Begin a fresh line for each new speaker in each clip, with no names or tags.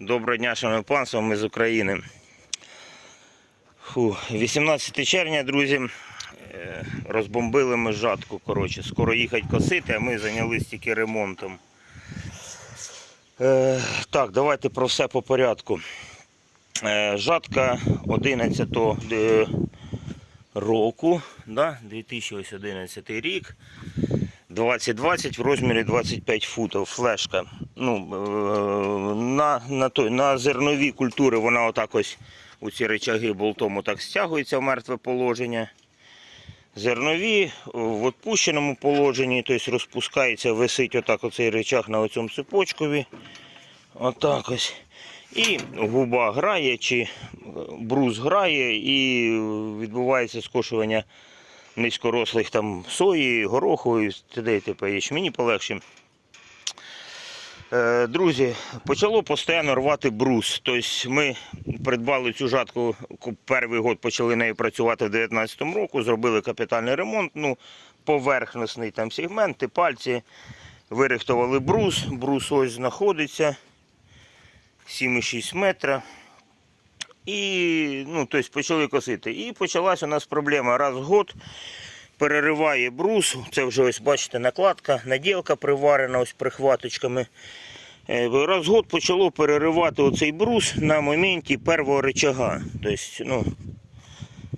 Доброго дня, шановне панство, ми з України. Фу, 18 червня, друзі, е, розбомбили ми жатку. Коротше, скоро їхати косити, а ми зайнялися тільки ремонтом. Е, так, давайте про все по порядку. Е, жатка 11 е, року, да, 2011 рік. 2020 в розмірі 25 футів флешка. Ну, е, на, на, той, на зернові культури вона отак ось у ці речаги болтом отак стягується в мертве положення. Зернові в відпущеному положенні, тобто розпускається, висить отак оцей речаг на оцьому цепочкові. Отак ось. І губа грає, чи брус грає, і відбувається скошування низькорослих там сої, гороху і т.д. і т.п. Полегшим. Е, Друзі, почало постійно рвати брус. Тобто ми придбали цю жатку, перший год почали нею працювати в 2019 року, зробили капітальний ремонт, ну, поверхностний там сегменти, пальці, вирихтували брус. Брус ось знаходиться 7,6 метра І ну, тобто почали косити. І почалась у нас проблема. Раз в год перериває брус. Це вже ось бачите накладка, наділка приварена ось прихваточками. Е, Раз в год почало переривати оцей брус на моменті першого рычага. Тобто, ну,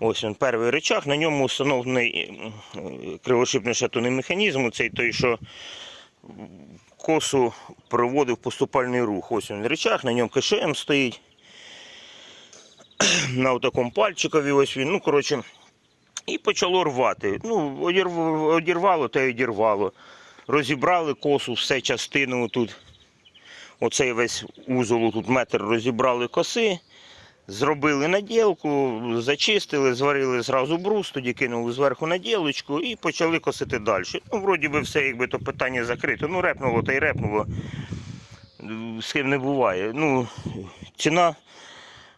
ось він перший рычаг, на ньому встановлений е, кривошипний шатунний механізм, цей той, що косу проводив в поступальний рух. Ось він рычаг, на ньому КШМ стоїть на такому пальчикові ось він. Ну, коротше, і почало рвати. Ну, одірвало та й одірвало. Розібрали косу, все частину тут. Оцей весь узол тут метр розібрали коси, зробили наділку, зачистили, зварили зразу брус, тоді кинули зверху наділочку і почали косити далі. Ну, вроді би все, якби то питання закрито. Ну, репнуло та й репнуло. З ким не буває. Ну, ціна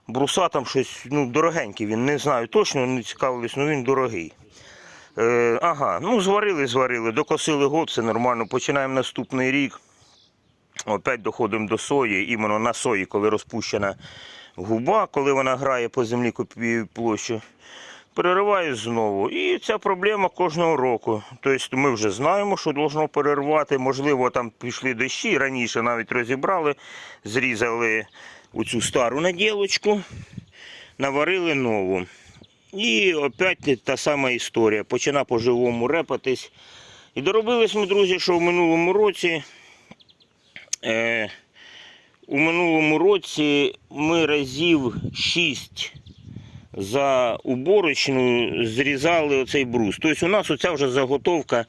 бруса там щось ну, дорогенький, він не знаю точно, не цікавились, але він дорогий. Е, ага, ну зварили, зварили, докосили год, все нормально. Починаємо наступний рік. Опять доходимо до сої, іменно на сої, коли розпущена губа, коли вона грає по землі площу. Перериваю знову. І ця проблема кожного року. Тобто ми вже знаємо, що должно перервати. Можливо, там пішли дощі, раніше навіть розібрали, зрізали оцю стару наділочку, наварили нову. І опять та сама історія. Почина по-живому репатись. І доробились ми, друзі, що в минулому році. Е, у минулому році ми разів 6 за уборочну зрізали оцей брус. Тобто у нас оця вже заготовка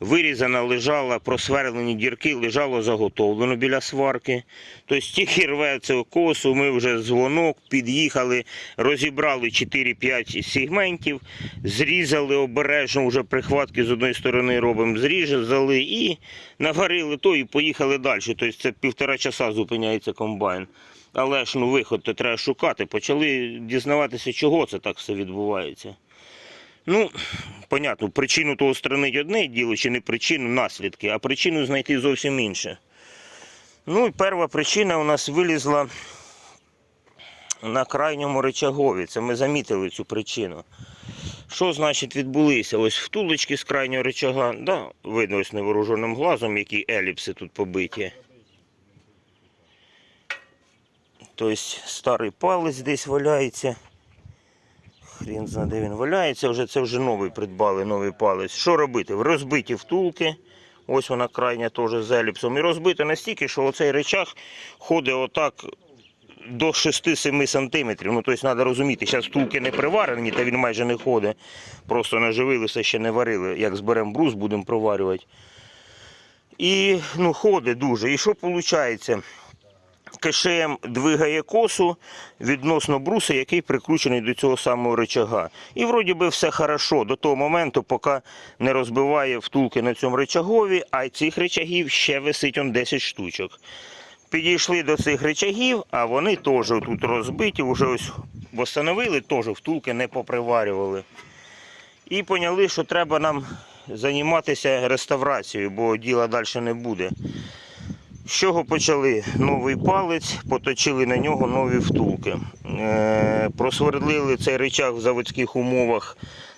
вирізана, лежала, просверлені дірки, лежало заготовлено біля сварки. Тобто тільки рве цю косу, ми вже дзвонок, під'їхали, розібрали 4-5 сегментів, зрізали обережно, вже прихватки з одної сторони робимо, зрізали і наварили то і поїхали далі. Тобто це півтора часа зупиняється комбайн. Але ж ну виход то треба шукати. Почали дізнаватися, чого це так все відбувається. Ну, понятно, причину того странить одне діло, чи не причину, наслідки, а причину знайти зовсім інше. Ну і перша причина у нас вилізла на крайньому речагові. Це ми замітили цю причину. Що значить відбулися? Ось втулочки з крайнього речага, да, видно ось невооруженим глазом, які еліпси тут побиті. Тобто старий палець десь валяється. Хрін зна, де він валяється, вже це вже новий придбали, новий палець. Що робити? Розбиті втулки. Ось вона крайня теж з еліпсом. І розбита настільки, що оцей речах ходить отак до 6-7 сантиметрів. Ну, тобто треба розуміти, зараз втулки не приварені, та він майже не ходить. Просто наживилися, ще не варили. Як зберемо брус, будемо проварювати. І ну, ходить дуже. І що виходить? КШМ двигає косу відносно бруса, який прикручений до цього самого рычага. І вроді би все хорошо до того моменту, поки не розбиває втулки на цьому рычагові, а цих рычагів ще висить он 10 штучок. Підійшли до цих рычагів, а вони теж тут розбиті, вже ось встановили, теж втулки не поприварювали. І поняли, що треба нам займатися реставрацією, бо діла далі не буде. З чого почали? Новий палець, поточили на нього нові втулки. Е, просвердлили цей речах в заводських умовах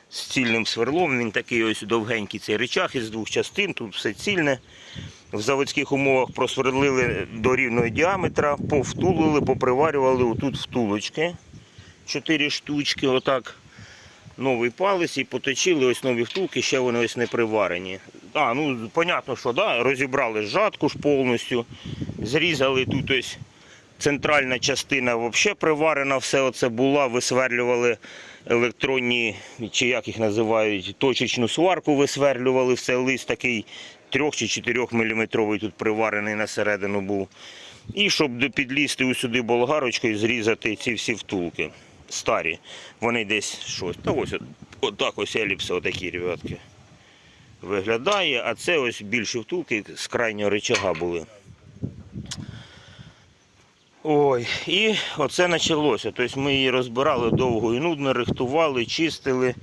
з цільним сверлом. Він такий ось довгенький цей речах із двох частин, тут все цільне. В заводських умовах просвердлили до рівного діаметра, повтулили, поприварювали отут втулочки. Чотири штучки, отак. Новий палець і поточили ось нові втулки, ще вони ось не приварені. А, ну, понятно, що да, розібрали жатку ж повністю, зрізали тут ось центральна частина взагалі приварена, все оце була, висверлювали електронні, чи як їх називають, точечну сварку висверлювали, все лист такий 3 чи 4 мм тут приварений на середину був. І щоб підлізти сюди болгарочкою, зрізати ці всі втулки старі. Вони десь щось. Та ось от, ось еліпси, отакі, ребятки. Виглядає, а це ось більші втулки з крайнього рычага були. Ой, і оце почалося. Тобто ми її розбирали довго і нудно, рихтували, чистили,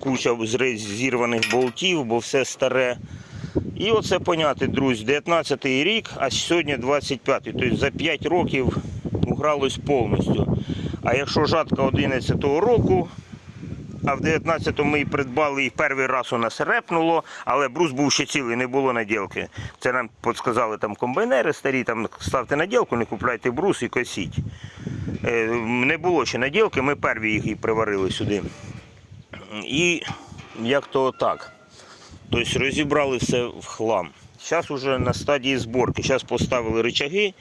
куча зірваних болтів, бо все старе. І оце поняти, друзі, 19-й рік, а сьогодні 25-й. Тобто за 5 років угралось повністю. А якщо жатка 11-го року, а в 19-му ми її придбали і перший раз у нас репнуло, але брус був ще цілий, не було наділки. Це нам підказали там комбайнери старі, там ставте наділку, не купляйте брус і косіть. Е, Не було ще наділки, ми перві їх і приварили сюди. І як то так. Тобто розібрали все в хлам. Зараз вже на стадії зборки. Зараз поставили рычаги.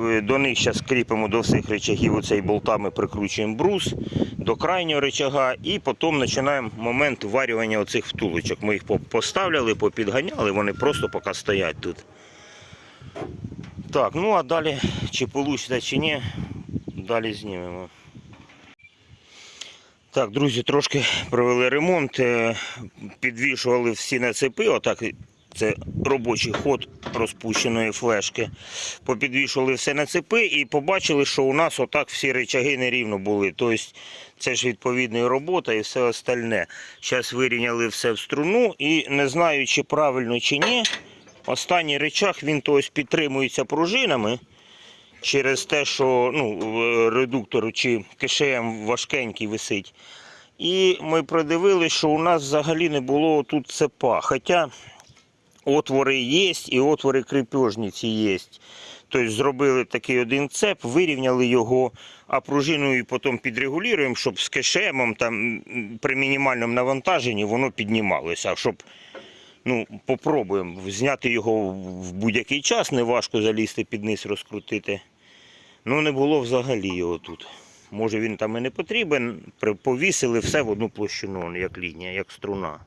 Е, До них зараз кріпимо до всіх рычагів оцей болтами прикручуємо брус до крайнього рычага і потім починаємо момент варювання оцих втулочок. Ми їх по- поставляли, попідганяли, вони просто поки стоять тут. Так, ну а далі, чи вийде, чи ні, далі знімемо. Так, друзі, трошки провели ремонт, е, підвішували всі нацепи, отак це робочий ход розпущеної флешки. Попідвішували все на цепи і побачили, що у нас отак всі речаги нерівно були. Тобто це ж відповідна робота і все остальне. Зараз вирівняли все в струну і не знаю, чи правильно чи ні. Останній речах він то ось підтримується пружинами через те, що ну, редуктор чи КШМ важкенький висить. І ми продивилися, що у нас взагалі не було тут цепа. Хоча отвори є і отвори кріпежниці є. Тобто зробили такий один цеп, вирівняли його, а пружиною потім підрегулюємо, щоб з кишемом там при мінімальному навантаженні воно піднімалося. Щоб ну, попробуємо зняти його в будь-який час, не важко залізти під низ, розкрутити. Ну не було взагалі його тут. Може він там і не потрібен. Повісили все в одну площину, як лінія, як струна.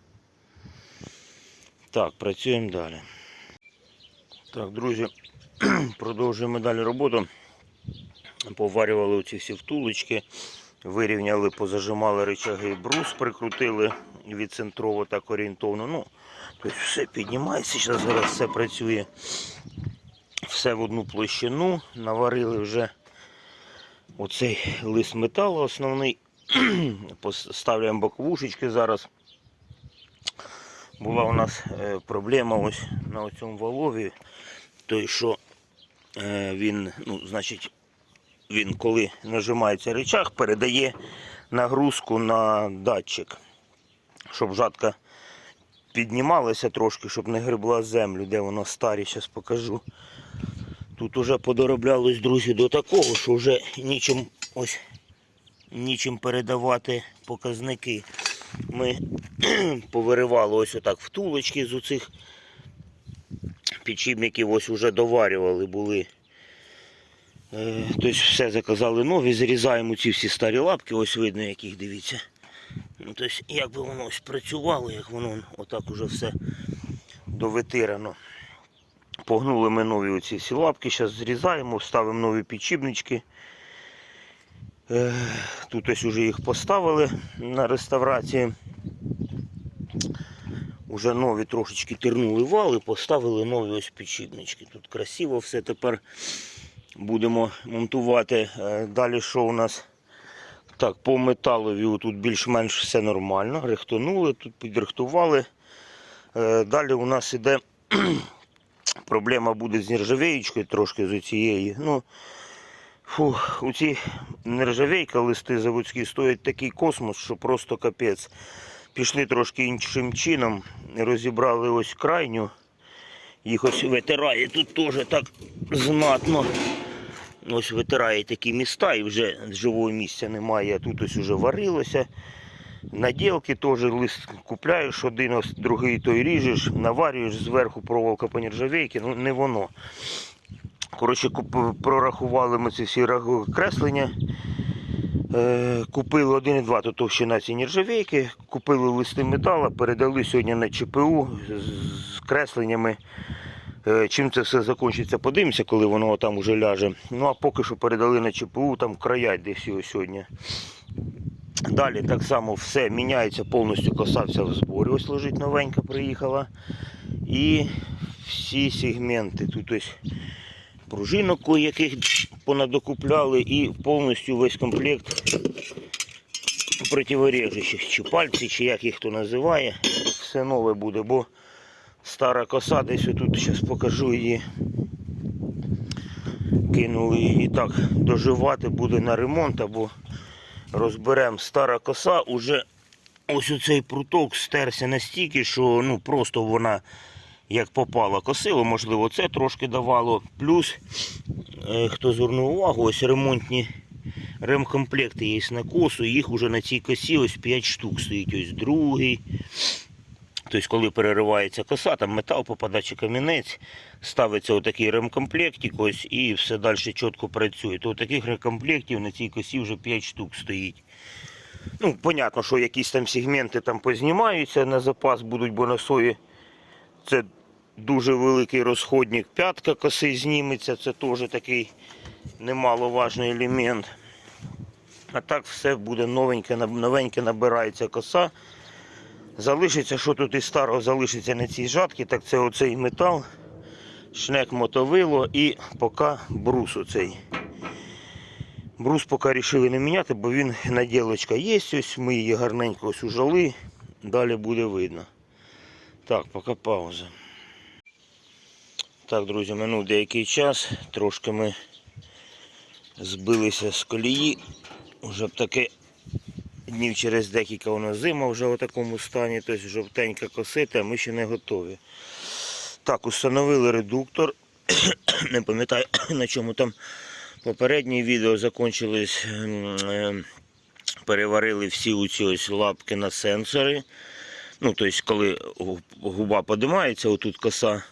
Так, працюємо далі. Так, друзі, продовжуємо далі роботу. Поварювали оці всі втулочки, вирівняли, позажимали рычаги, брус прикрутили відцентрово так орієнтовно. Ну, тобто все піднімається, зараз, зараз все працює. Все в одну площину. Наварили вже оцей лист металу основний. Поставляємо боковушечки зараз. Була у нас е, проблема ось на цьому валові. Той, що е, він, ну, значить, він коли нажимається рычаг, передає нагрузку на датчик, щоб жатка піднімалася трошки, щоб не гребла землю, де воно старі, зараз покажу. Тут уже подороблялось, друзі, до такого, що вже нічим ось нічим передавати показники. Ми повиривали ось отак втулочки з оцих підшипників, ось уже доварювали були. Е, Тобто все заказали нові, зрізаємо ці всі старі лапки, ось видно, яких дивіться. Ну, тобто, як би воно ось працювало, як воно отак уже все довитирано. Погнули ми нові оці всі лапки, зараз зрізаємо, ставимо нові підшипнички. Е, Тут ось уже їх поставили на реставрації. Уже нові трошечки тернули вали, поставили нові ось підшипнички. Тут красиво все тепер будемо монтувати. Е, Далі що у нас? Так, по металові тут більш-менш все нормально. Рихтонули, тут підрихтували. Е, Далі у нас іде Проблема буде з нержавеючкою трошки з цієї. Ну, фу, у ці нержавейка листи заводські стоять такий космос, що просто капець. Пішли трошки іншим чином, розібрали ось крайню. Їх ось витирає тут теж так знатно. Ось витирає такі міста і вже живого місця немає. Тут ось уже варилося. Наділки теж лист купляєш, один, другий той ріжеш, наварюєш зверху проволока по нержавейки, ну не воно. Коротше, прорахували ми ці всі креслення. Е, купили 1,2 то товщина ці нержавейки, купили листи металу, передали сьогодні на ЧПУ з, кресленнями. Е, Чим це все закінчиться, подивимося, коли воно там вже ляже. Ну а поки що передали на ЧПУ, там краять десь його сьогодні. Далі так само все міняється, повністю коса вся в зборі. Ось лежить новенька, приїхала. І всі сегменти. Тут ось пружинок, яких понадокупляли, і повністю весь комплект противорежучих, чи пальці, чи як їх хто називає. Все нове буде, бо стара коса десь отут, зараз покажу її. Кинули її так доживати буде на ремонт або розберемо стара коса, уже ось оцей пруток стерся настільки, що ну просто вона як попала косило, можливо, це трошки давало. Плюс, е, хто звернув увагу, ось ремонтні ремкомплекти є на косу, їх уже на цій косі ось 5 штук стоїть, ось другий. Тобто, коли переривається коса, там метал попадає чи камінець, ставиться отакий ремкомплектик ось і все далі чітко працює. То таких ремкомплектів на цій косі вже 5 штук стоїть. Ну, понятно, що якісь там сегменти там познімаються на запас будуть, бо на сої це дуже великий розходник. П'ятка коси зніметься, це теж такий немаловажний елемент. А так все буде новеньке, новеньке набирається коса. Залишиться, що тут із старого залишиться на цій жатці, так це оцей метал, шнек мотовило і поки брус оцей. Брус поки вирішили не міняти, бо він наділочка є, ось ми її гарненько ось ужали, далі буде видно. Так, поки пауза. Так, друзі, минув деякий час, трошки ми збилися з колії. Уже б таке днів через декілька у нас зима вже в такому стані, тобто жовтенька косита, а ми ще не готові. Так, установили редуктор. не пам'ятаю на чому там попереднє відео закончилось. ем, ем, Переварили всі оці ось лапки на сенсори. Ну, тобто, коли губа подимається, отут коса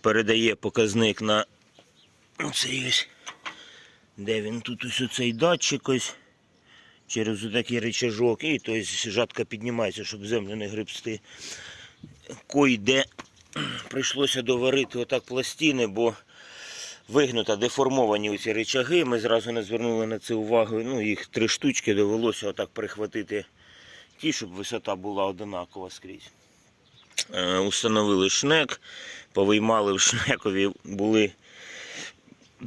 передає показник на оцей ось. Де він тут ось оцей датчик ось через такий рычажок. І тобто жатка піднімається, щоб землю не гребсти. Кой-де прийшлося доварити отак пластини, бо вигнута, деформовані ці рычаги. Ми зразу не звернули на це увагу. Ну, їх три штучки довелося отак прихватити ті, щоб висота була одинакова скрізь. Е, установили шнек, повиймали в шнекові, були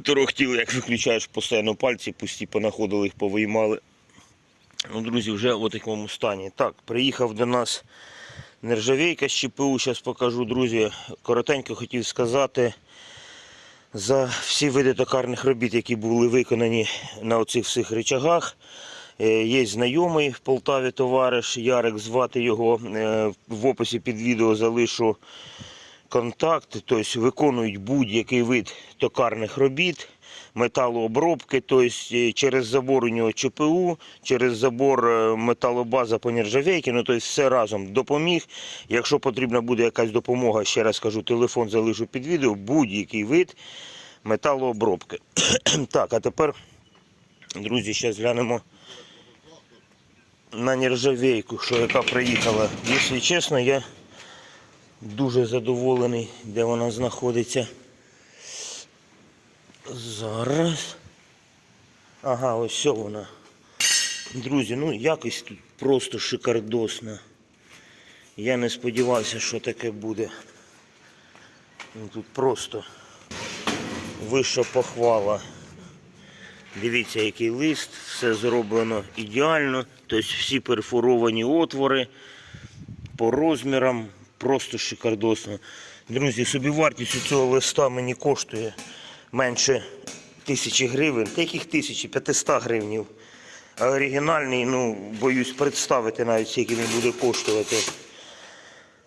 торохтіли, як виключаєш постійно пальці, пусті понаходили їх, повиймали. Ну, друзі, вже в такому стані. Так, приїхав до нас нержавейка з ЧПУ, зараз покажу, друзі. Коротенько хотів сказати за всі види токарних робіт, які були виконані на оцих всіх речагах. Е, Є знайомий в Полтаві товариш Ярик, звати його. Е, В описі під відео залишу контакт. Тобто виконують будь-який вид токарних робіт, металообробки, тобто е, через забор у нього ЧПУ, через забор металобаза по нержавейки, ну тобто все разом допоміг. Якщо потрібна буде якась допомога, ще раз кажу, телефон залишу під відео, будь-який вид металообробки. так, а тепер, друзі, зараз глянемо на нержавейку, що яка приїхала. Якщо чесно, я дуже задоволений, де вона знаходиться. Зараз. Ага, ось все вона. Друзі, ну якось тут просто шикардосно. Я не сподівався, що таке буде. Тут просто вища похвала. Дивіться, який лист, все зроблено ідеально. Тобто всі перфоровані отвори по розмірам, просто шикардосно. Друзі, собівартість у цього листа мені коштує менше тисячі гривень. Та яких тисячі? 500 гривнів. А оригінальний, ну, боюсь представити навіть, скільки він буде коштувати.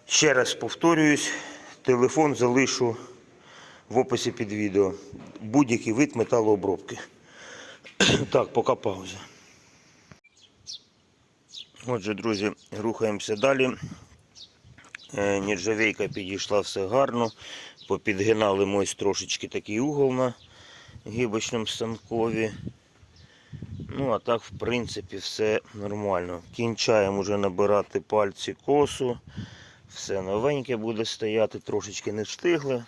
Ще раз повторююсь, телефон залишу в описі під відео. Будь-який вид металообробки. Так, поки пауза. Отже, друзі, рухаємося далі. Е, Нержавейка підійшла все гарно. Попідгинали ми ось трошечки такий угол на гибочному станкові. Ну, а так, в принципі, все нормально. Кінчаємо вже набирати пальці косу. Все новеньке буде стояти, трошечки не встигли.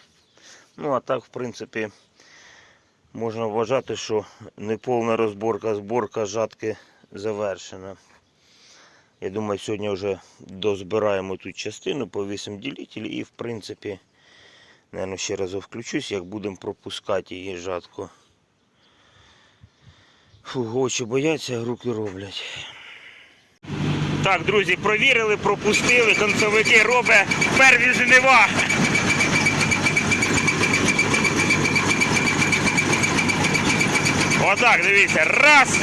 Ну, а так, в принципі, можна вважати, що неповна розборка, зборка жатки завершена. Я думаю, сьогодні вже дозбираємо тут частину, повісимо ділитель і, в принципі, наверное, ще раз включусь, як будемо пропускати її жатку. Фу, очі бояться, руки роблять. Так, друзі, провірили, пропустили, концовики робить перві жнива. Отак, дивіться, раз.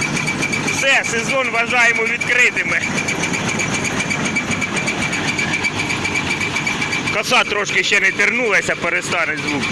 Все, сезон вважаємо відкритими. Коса трошки ще не тернулася, перестане звук.